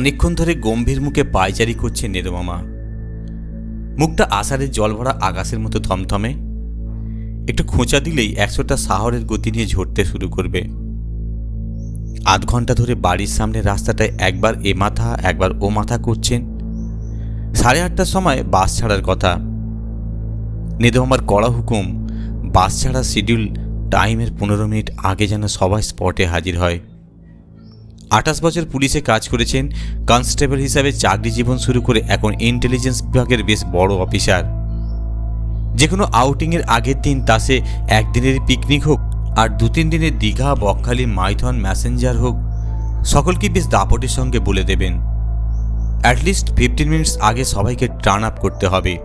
অনেকক্ষণ ধরে গম্ভীর মুখে পায়চারি করছে নেদমামা মুখটা আষাঢ়ের জল ভরা আকাশের মতো থমথমে। একটু খোঁচা দিলেই একশোটা শহরের গতি নিয়ে ঝরতে শুরু করবে। আধ ঘণ্টা ধরে বাড়ির সামনে রাস্তাটায় একবার এ মাথা, একবার ও মাথা করছেন। সাড়ে আটটার সময় বাস ছাড়ার কথা। নেদমামার কড়া হুকুম, বাস ছাড়ার শিডিউল টাইমের পনেরো মিনিট আগে যেন সবাই স্পটে হাজির হয়। আঠাশ বছর পুলিশে কাজ করেছেন, কনস্টেবল হিসাবে চাকরি জীবন শুরু করে এখন ইন্টেলিজেন্স বিভাগের বেশ বড় অফিসার। যে কোনো আউটিংয়ের আগের দিন তা সে একদিনের পিকনিক হোক আর দু তিন দিনের দীঘা, বকখালি, মাইথন ম্যাসেঞ্জার হোক, সকলকে বেশ দাপটের সঙ্গে বলে দেবেন। অ্যাটলিস্ট ফিফটিন মিনিটস আগে সবাইকে টার্ন আপ করতে হবে।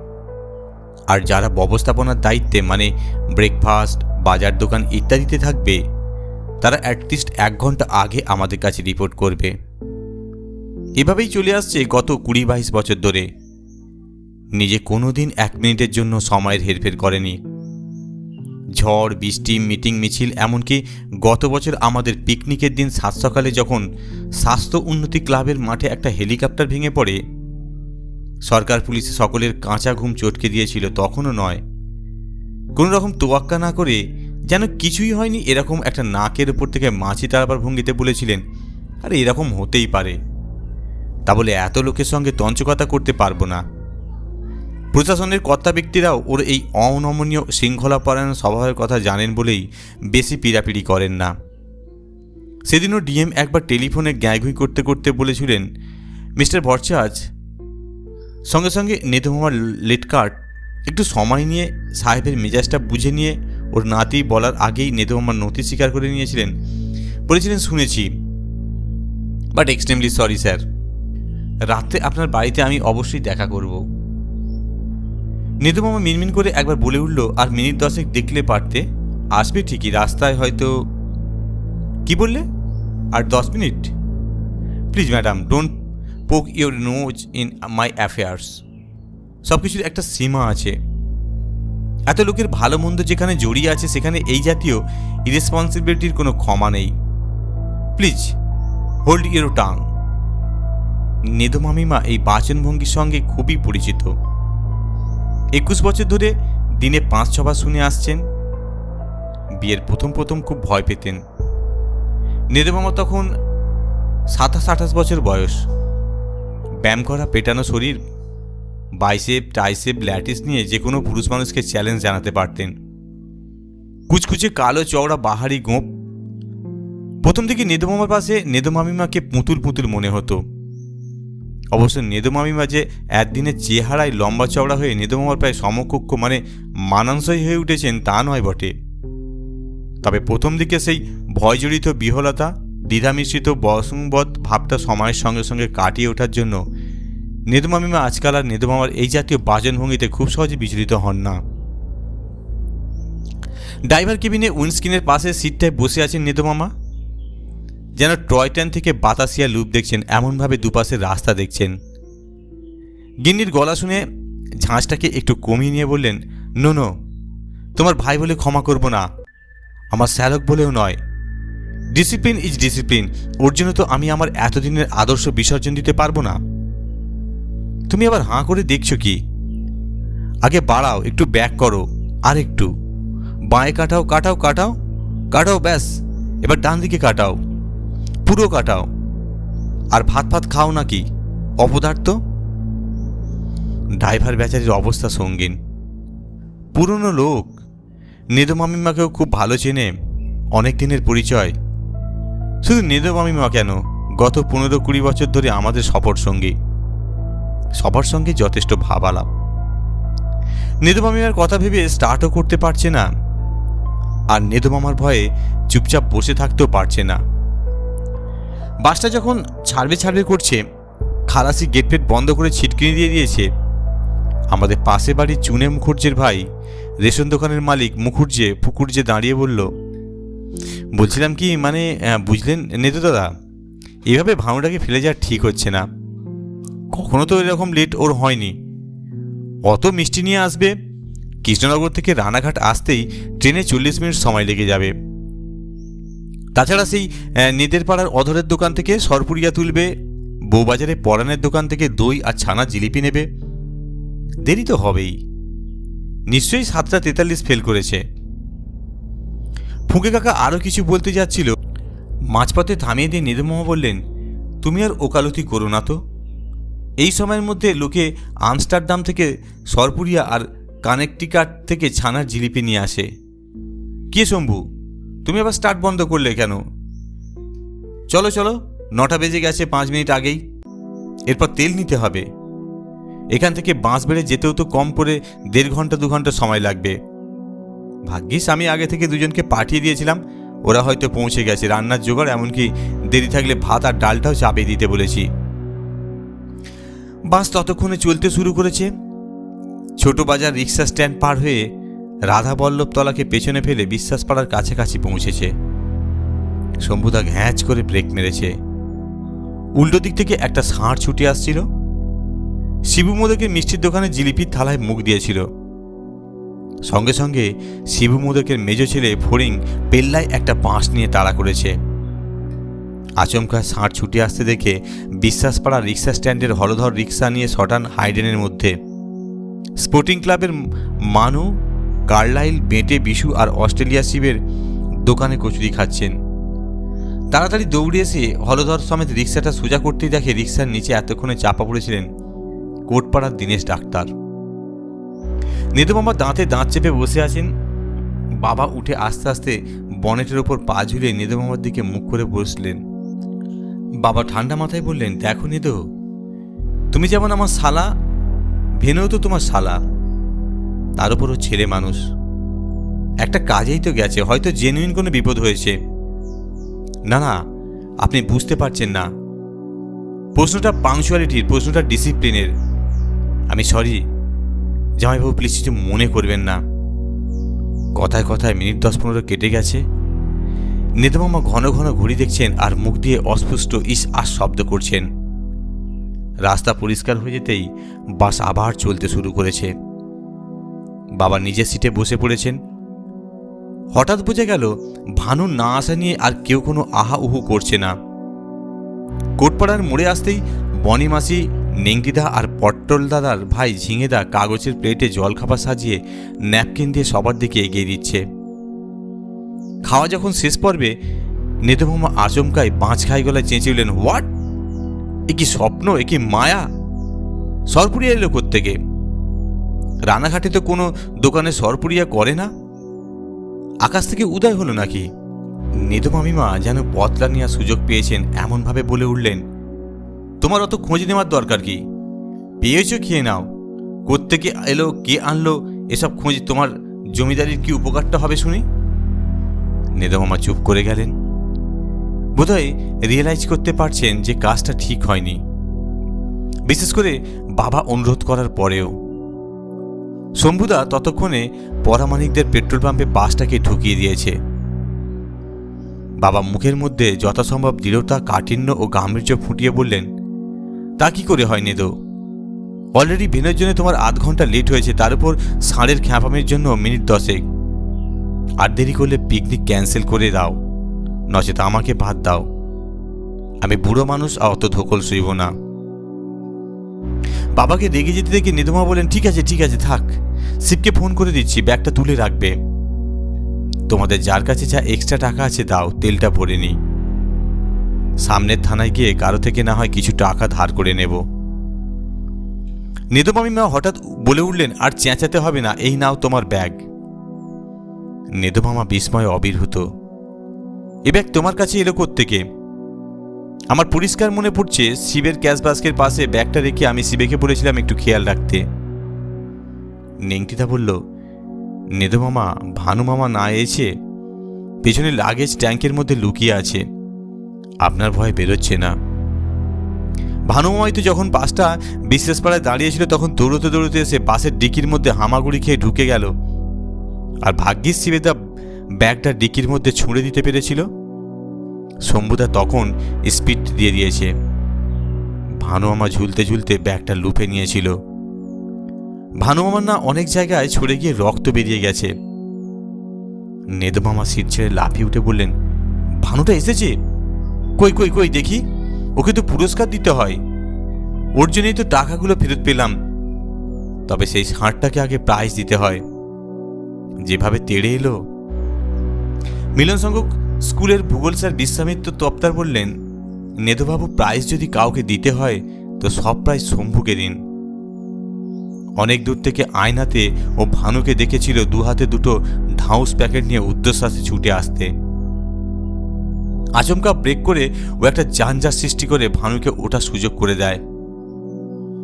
আর যারা ব্যবস্থাপনার দায়িত্বে মানে ব্রেকফাস্ট বাজার দোকান ইত্যাদিতে থাকবে তারা অ্যাটলিস্ট এক ঘণ্টা আগে আমাদের কাছে রিপোর্ট করবে। এভাবেই চলে আসছে গত কুড়ি বাইশ বছর ধরে। নিজে কোনো দিন এক মিনিটের জন্য সময়ের হেরফের করেনি। ঝড়, বৃষ্টি মিটিং মিছিল, এমনকি গত বছর আমাদের পিকনিকের দিন সাত সকালে যখন স্বাস্থ্য উন্নতি ক্লাবের মাঠে একটা হেলিকপ্টার ভেঙে পড়ে, সরকার পুলিশ সকলের কাঁচা ঘুম চটকে দিয়েছিল তখনও নয়। কোনো রকম তোয়াক্কা না করে যেন কিছুই হয়নি এরকম একটা নাকের উপর থেকে মাছি তাড়াবার ভঙ্গিতে বলেছিলেন, আরে, এরকম হতেই পারে। তা বলে এত লোকের সঙ্গে তঞ্চকতা করতে পারব না। প্রশাসনের কর্তা ব্যক্তিরাও ওর এই অনমনীয় শৃঙ্খলাপরায়ণ স্বভাবের কথা জানেন বলেই বেশি পিড়াপিড়ি করেন না। সেদিনও ডিএম একবার টেলিফোনে গ্যাঁগুই করতে করতে বলেছিলেন, মিস্টার ভরচাজ, সঙ্গে সঙ্গে নেতুমামার লেটকার্ট, একটু সময় নিয়ে সাহেবের মেজাজটা বুঝে নিয়ে ওর নাতি বলার আগেই নেতুমামার নথি স্বীকার করে নিয়েছিলেন। বলেছিলেন, শুনেছি। বাট এক্সট্রিমলি সরি স্যার রাতে আপনার বাড়িতে আমি অবশ্যই দেখা করব। নেতুমামা মিনমিন করে একবার বলে উঠল, আর মিনিট দশেক দেখলে পারতে? আসবে ঠিকই, রাস্তায় হয়তো কি বললে? আর দশ minute? Please madam don't poke your nose in my affairs সব কিছুর একটা সীমা আছে। এত লোকের ভালো মন্দ যেখানে জড়িয়ে আছে সেখানে এই জাতীয় ইরেসপন্সিবিলিটির কোনো ক্ষমা নেই। প্লিজ হোল্ড ইউর টাং নেদো মামিমা এই বাচনভঙ্গির সঙ্গে খুবই পরিচিত। একুশ বছর ধরে দিনে পাঁচ ছবার শুনে আসছেন। বিয়ের প্রথম প্রথম খুব ভয় পেতেন। নেদো মামা তখন সাতাশ আঠাশ বছর বয়স। ব্যায়াম করা, পেটানো শরীর বাইসেপ টাইসেপ ল্যাটিস নিয়ে যে কোনো পুরুষ মানুষকে চ্যালেঞ্জ জানাতে পারতেন। কুচকুচে কালো চওড়া বাহারি গোঁপ প্রথম দিকে নেদুমামার পাশে নেদুমামিমাকে পুতুল পুতুল মনে হতো। অবশ্য নেদুমামিমা যে একদিনের চেহারায় লম্বা চওড়া হয়ে নেদুমামার প্রায় সমকক্ষ মানে মানানসই হয়ে উঠেছেন তা নয় বটে। তবে প্রথম দিকে সেই ভয়জড়িত বিহলতা, দ্বিধামিশ্রিত বসংবদ ভাবটা সময়ের সঙ্গে সঙ্গে কাটিয়ে ওঠার জন্য নেদুমামিমা আজকাল আর নেদুমামার এই জাতীয় বাচনভঙ্গিতে খুব সহজে বিচলিত হন না। ড্রাইভার কেবিনে উইন্ডস্ক্রিনের পাশে সিটটায় বসে আছেন নেদুমামা। যেন টয় ট্রেন থেকে বাতাসিয়া লুপ দেখছেন, এমনভাবে দুপাশের রাস্তা দেখছেন। গিন্নির গলা শুনে ঝাঁঝটাকে একটু কমিয়ে নিয়ে বললেন, নো নো, তোমার ভাই বলে ক্ষমা করব না, আমার স্যালক বলেও নয়। ডিসিপ্লিন ইজ ডিসিপ্লিন, ওর জন্য তো আমি আমার এতদিনের আদর্শ বিসর্জন দিতে পারব না। তুমি আবার হাঁ করে দেখছ কি? আগে বাড়াও, একটু ব্যাক করো আর একটু বাঁয়ে কাটাও কাটাও কাটাও কাটাও, ব্যাস। এবার ডান দিকে কাটাও, পুরো কাটাও। আর ভাত ভাত খাও নাকি অপদার্থ? ড্রাইভার বেচারির অবস্থা সঙ্গীন। পুরনো লোক। মামিমাকেও খুব ভালো চেনে, অনেক দিনের পরিচয়। শুধু মামিমা কেন? গত পনেরো কুড়ি বছর ধরে আমাদের সফর সঙ্গী। সবার সঙ্গে যথেষ্ট ভাব আলাপ নেদু মামিমার কথা ভেবে স্টার্টও করতে পারছে না। আর নেদু মামার ভয়ে চুপচাপ বসে থাকতেও পারছে না। বাসটা যখন ছাড়বে ছাড়বে করছে, খালাসি গেট ফেট বন্ধ করে ছিটকিনি দিয়ে দিয়েছে। আমাদের পাশে বাড়ির চুনে মুখুর্জের ভাই, রেশন দোকানের মালিক মুখুর্জে ফুকুর্জে দাঁড়িয়ে বলল, বলছিলাম কি মানে বুঝলেন নেতু দাদা, এভাবে ভাঙড়াকে ফেলে যাওয়া ঠিক হচ্ছে না। কখনো তো এরকম লেট ওর হয়নি। অত মিষ্টি নিয়ে আসবে, কৃষ্ণনগর থেকে রানাঘাট আসতেই ট্রেনে চল্লিশ মিনিট সময় লেগে যাবে। তাছাড়া সেই নেদের পাড়ার অধরের দোকান থেকে সরপুরিয়া তুলবে, বউবাজারে পরানের দোকান থেকে দই আর ছানা জিলিপি নেবে। দেরি তো হবেই। নিশ্চয়ই সাতটা তেতাল্লিশ ফেল করেছে। ফুঁকে কাকা আরও কিছু বলতে যাচ্ছিল। মাঝপথে থামিয়ে দিয়ে নিদুমামা বললেন, তুমি আর ওকালতি করো না তো। এই সময়ের মধ্যে লোকে আমস্টারডাম থেকে সরপুরিয়া আর কানেকটিকাট থেকে ছানার জিলিপি নিয়ে আসে। কে শম্ভু? তুমি আবার স্টার্ট বন্ধ করলে কেন? চলো চলো, নটা বেজে গেছে পাঁচ মিনিট আগেই। এরপর তেল নিতে হবে। এখান থেকে বাঁশ বেড়ে যেতেও তো কম করে দেড় ঘণ্টা, দু ঘণ্টা সময় লাগবে। ভাগ্যিস আমি আগে থেকে দুজনকে পাঠিয়ে দিয়েছিলাম। ওরা হয়তো পৌঁছে গেছে। রান্নার জোগাড়, এমনকি দেরি থাকলে ভাত আর ডালটাও চাপিয়ে দিতে বলেছি। বাস ততক্ষণে চলতে শুরু করেছে। ছোট বাজার রিক্সা স্ট্যান্ড পার হয়ে রাধা বল্লভতলাকে পেছনে ফেলে বিশ্বাসপাড়ার কাছাকাছি পৌঁছেছে। শম্ভুদা ঘ্যাঁচ করে ব্রেক মেরেছে। উল্টো দিক থেকে একটা ষাঁড় ছুটে আসছিল। শিবু মোদকের মিষ্টির দোকানে জিলিপির থালায় মুখ দিয়েছিল। সঙ্গে সঙ্গে শিবু মোদকের মেজ ছেলে ফড়িং পেল্লায় একটা বাঁশ নিয়ে তাড়া করেছে। আচমকা ষাঁড় ছুটে আসতে দেখে বিশ্বাসপাড়া রিক্সা স্ট্যান্ডের হলধর রিক্সা নিয়ে শটান হাইডেনের মধ্যে। স্পোর্টিং ক্লাবের মানু, কার্লাইল, বেঁটে, বিশু আর অস্ট্রেলিয়া শিবের দোকানে কচুরি খাচ্ছেন। তাড়াতাড়ি দৌড়ে এসে হলধর সমেত রিক্সাটা সোজা করতেই দেখে রিক্সার নিচে এতক্ষণে চাপা পড়েছিলেন কোটপাড়ার দীনেশ ডাক্তার। নেতুমামা দাঁতে দাঁত চেপে বসে আছেন। বাবা উঠে আস্তে আস্তে বনেটের ওপর পা ঝুলিয়ে নেদুমামার দিকে মুখ করে বসলেন। বাবা ঠান্ডা মাথায় বললেন, দেখো নেদু, তুমি যেমন আমার শালা, ভেনেও তো তোমার শালা। তার উপরও ছেলে মানুষ। একটা কাজেই তো গেছে, হয়তো জেনুইন কোনো বিপদ হয়েছে। না না, আপনি বুঝতে পারছেন না। প্রশ্নটা পাংচুয়ালিটির প্রশ্নটা ডিসিপ্লিনের আমি সরি জামাইবাবু প্লিজ কিছু মনে করবেন না। কথায় কথায় মিনিট দশ পনেরো কেটে গেছে। নেতামামা ঘন ঘন ঘড়ি দেখছেন আর মুখ দিয়ে অস্পষ্ট ইস আস শব্দ করছেন। রাস্তা পরিষ্কার হয়ে যেতেই বাস আবার চলতে শুরু করেছে। বাবা নিজের সিটে বসে পড়েছেন। হঠাৎ বোঝা গেল, ভানু না আসা নিয়ে আর কেউ কোনো আহা উহু করছে না। কোটপাড়ার মোড়ে আসতেই বনি মাসি নেংটিদা আর পট্টল দাদার ভাই ঝিঙেদা কাগজের প্লেটে জলখাবার সাজিয়ে ন্যাপকিন দিয়ে সবার দিকে এগিয়ে দিচ্ছে। খাওয়া যখন শেষ পর্বে নেতমামা আচমকায় পাঁচ খাই গলায় চেঁচে উঠলেন, হোয়াট? এ কি স্বপ্ন? এ কি মায়া? সরপুরিয়া এলো কোত্থেকে? রানাঘাটে তো কোনো দোকানে সরপুরিয়া করে না? আকাশ থেকে উদয় হলো নাকি? নেতুমামিমা যেন পতলা নেওয়ার সুযোগ পেয়েছেন, এমনভাবে বলে উঠলেন, তোমার অত খোঁজ নেওয়ার দরকার কি? পেয়েছ খেয়ে নাও। কোত্থেকে এলো, কে আনলো, এসব খোঁজ তোমার জমিদারির কি উপকারটা হবে শুনি? নেদমামা চুপ করে গেলেন। বোধহয় রিয়েলাইজ করতে পারছেন যে কাজটা ঠিক হয়নি। বিশেষ করে বাবা অনুরোধ করার পরেও। শম্ভুদা ততক্ষণে পরামানিকদের পেট্রোল পাম্পে বাসটাকে ঢুকিয়ে দিয়েছে। বাবা মুখের মধ্যে যথাসম্ভব দৃঢ়তা, কাঠিন্য ও গাম্ভীর্য ফুটিয়ে বললেন, তা কি করে হয় নেদো? অলরেডি ভেনের জন্য তোমার আধ ঘণ্টা লেট হয়েছে, তার উপর ষাঁড়ের খ্যাপামের জন্য মিনিট দশেক। আর দেরি করলে পিকনিক ক্যান্সেল করে দাও, নচেত আমাকে ভাত দাও। আমি বুড়ো মানুষ আর অত ধোকল শুইব না। বাবাকে রেগে যেতে দেখে নিদমা বলেন ঠিক আছে ঠিক আছে, থাক। শিবকে ফোন করে দিচ্ছি, ব্যাগটা তুলে রাখবে। তোমাদের যার কাছে যা এক্সট্রা টাকা আছে দাও, তেলটা ভরে নিই। সামনের থানায় গিয়ে কারও থেকে না হয় কিছু টাকা ধার করে নেব। নেদমামিমা হঠাৎ বলে উঠলেন, আর চেঁচাতে হবে না, এই নাও তোমার ব্যাগ। নেদমামা বিস্ময়ে অবির্ভূত, এ ব্যাগ তোমার কাছে এলো থেকে আমার পরিষ্কার মনে পড়ছে শিবের ক্যাশ বাস্কের পাশে ব্যাগটা রেখে আমি শিবেকে বলেছিলাম একটু খেয়াল রাখতে। নেংটিদা বলল, নেদমামা, ভানুমামা না এসে পেছনে লাগেজ ট্যাঙ্কের মধ্যে লুকিয়ে আছে। আপনার ভয় বেরোচ্ছে না। ভানুমামাই তো যখন বাসটা বিশ্বাসপাড়ায় দাঁড়িয়েছিল তখন দৌড়তে দৌড়তে এসে বাসের ডিকির মধ্যে হামাগুড়ি খেয়ে ঢুকে গেল। ভাগ্যিস শিবেদা ব্যাগটা ডিকির মধ্যে ছুঁড়ে দিতে পেরেছিল। শম্ভুদা তখন স্পিড দিয়ে দিয়েছে। ভানু ভানুমামা ঝুলতে ঝুলতে ব্যাগটা লুপে নিয়েছিল। ভানু ভানুমামার না অনেক জায়গায় ছড়ে গিয়ে রক্ত বেরিয়ে গেছে। নেদমামা সিট ছেড়ে লাফিয়ে উঠে বললেন ভানুটা এসেছে? কই কই কই, দেখি। ওকে তো পুরস্কার দিতে হয়। ওর জন্যই তো টাকাগুলো ফেরত পেলাম। তবে সেই ষাঁড়টাকে আগে প্রাইজ দিতে হয়। যেভাবে তেড়ে এলো। মিলন সংঘক স্কুলের ভূগোল স্যার বিশ্বামিত্র তপ্তার বললেন, নেদুবাবু প্রাইজ যদি কাউকে দিতে হয়, তো সব প্রাইজ শম্ভুকে দিন। অনেক দূর থেকে আয়নাতে ও ভানুকে দেখেছিল দু হাতে দুটো ধাউস প্যাকেট নিয়ে উদ্দেশ্বাসে ছুটে আসতে। আচমকা ব্রেক করে ও একটা যানজার সৃষ্টি করে ভানুকে ওঠার সুযোগ করে দেয়।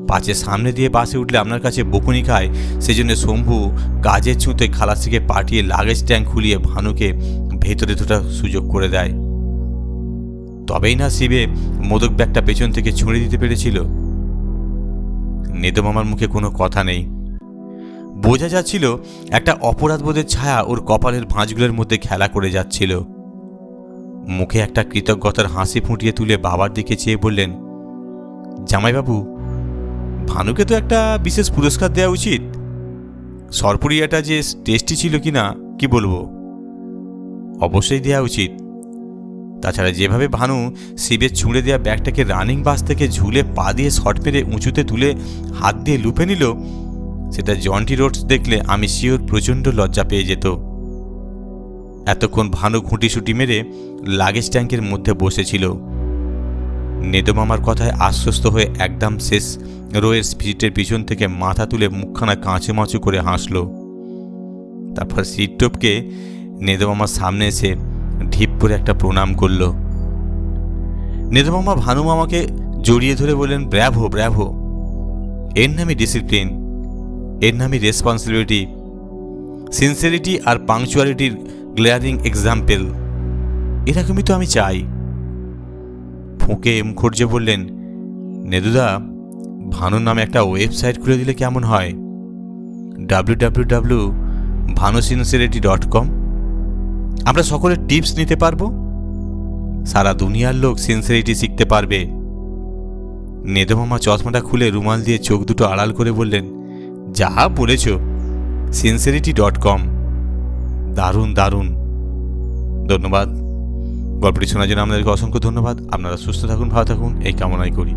পাঁচের সামনে দিয়ে বাসে উঠলে আপনার কাছে বকুনি খায়। সেজন্য শম্ভু কাজের ছুঁতে খালাসিকে পাঠিয়ে লাগেজ ট্যাঙ্ক খুলিয়ে ভানুকে ভেতরে ঢোটার সুযোগ করে দেয়। তবেই না শিবে মোদক ব্যাগটা পেছন থেকে ছুঁড়ে দিতে পেরেছিল। নেদমামার মুখে কোনো কথা নেই। বোঝা যাচ্ছিল একটা অপরাধবোধের ছায়া ওর কপালের ভাঁজগুলোর মধ্যে খেলা করে যাচ্ছিল। মুখে একটা কৃতজ্ঞতার হাসি ফুটিয়ে তুলে বাবার দিকে চেয়ে বললেন, জামাইবাবু ভানুকে তো একটা বিশেষ পুরস্কার দেওয়া উচিত। সরপুরিয়াটা যে টেস্টি ছিল কি না কি বলব? অবশ্যই দেওয়া উচিত। তাছাড়া যেভাবে ভানু শিবের ছুঁড়ে দেওয়া ব্যাগটাকে রানিং বাস থেকে ঝুলে পা দিয়ে শট মেরে উঁচুতে তুলে হাত দিয়ে লুপে নিল, সেটা জন্টি রোডস দেখলে আমি শিওর প্রচণ্ড লজ্জা পেয়ে যেত। এতক্ষণ ভানু ঘুঁটিসুটি মেরে লাগেজ ট্যাঙ্কের মধ্যে বসেছিল। নেদমামার কথায় আশ্বস্ত হয়ে একদম শেষ রোয়ের সিটের পিছন থেকে মাথা তুলে মুখখানা কাঁচু মাচু করে হাসল। তারপর সিট টপকে নেদমামার সামনে এসে ঢিপ করে একটা প্রণাম করল। নেদমামা ভানু মামাকে জড়িয়ে ধরে বললেন, ব্র্যাভো ব্র্যাভো। এর নামই ডিসিপ্লিন এর নামই রেসপন্সিবিলিটি সিনসিয়ারিটি আর পাংচুয়ালিটির গ্লেয়ারিং এক্সাম্পল এরকমই তো আমি চাই। ফুঁকে মুখর্জে বললেন, নেদুদা ভানুর নামে একটা ওয়েবসাইট খুলে দিলে কেমন হয়? W W W Bhanu sincerity dot com আমরা সকলে টিপস নিতে পারব? সারা দুনিয়ার লোক সিনসিয়ারিটি শিখতে পারবে। নেদমামা চশমাটা খুলে রুমাল দিয়ে চোখ দুটো আড়াল করে বললেন, যা বলেছ সিনসিয়ারিটি ডট কম দারুণ দারুণ। ধন্যবাদ। গল্পটি শোনার জন্য আপনাদেরকে অসংখ্য ধন্যবাদ। আপনারা সুস্থ থাকুন ভালো থাকুন এই কামনাই করি।